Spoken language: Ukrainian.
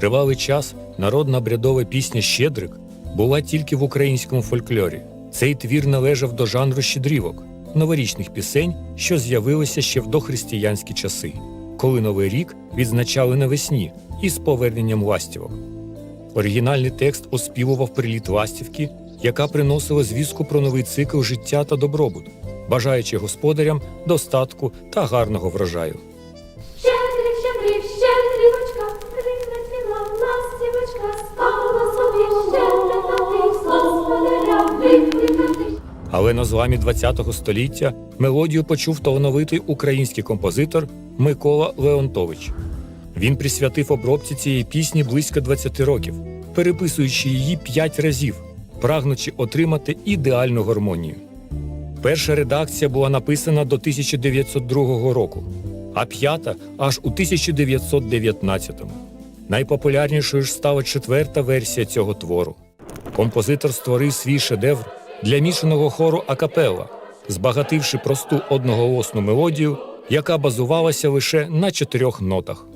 Тривалий час народна брядова пісня Щедрик була тільки в українському фольклорі. Цей твір належав до жанру щедрівок, новорічних пісень, що з'явилися ще в дохристиянські часи, коли Новий рік відзначали навесні із поверненням ластівок. Оригінальний текст оспівував приліт ластівки, яка приносила звістку про новий цикл життя та добробут, бажаючи господарям достатку та гарного врожаю. Але на зламі ХХ століття мелодію почув талановитий український композитор Микола Леонтович. Він присвятив обробці цієї пісні близько 20 років, переписуючи її п'ять разів, прагнучи отримати ідеальну гармонію. Перша редакція була написана до 1902 року, а п'ята аж у 1919-му. Найпопулярнішою ж стала четверта версія цього твору. Композитор створив свій шедевр для мішаного хору Акапела, збагативши просту одноголосну мелодію, яка базувалася лише на чотирьох нотах.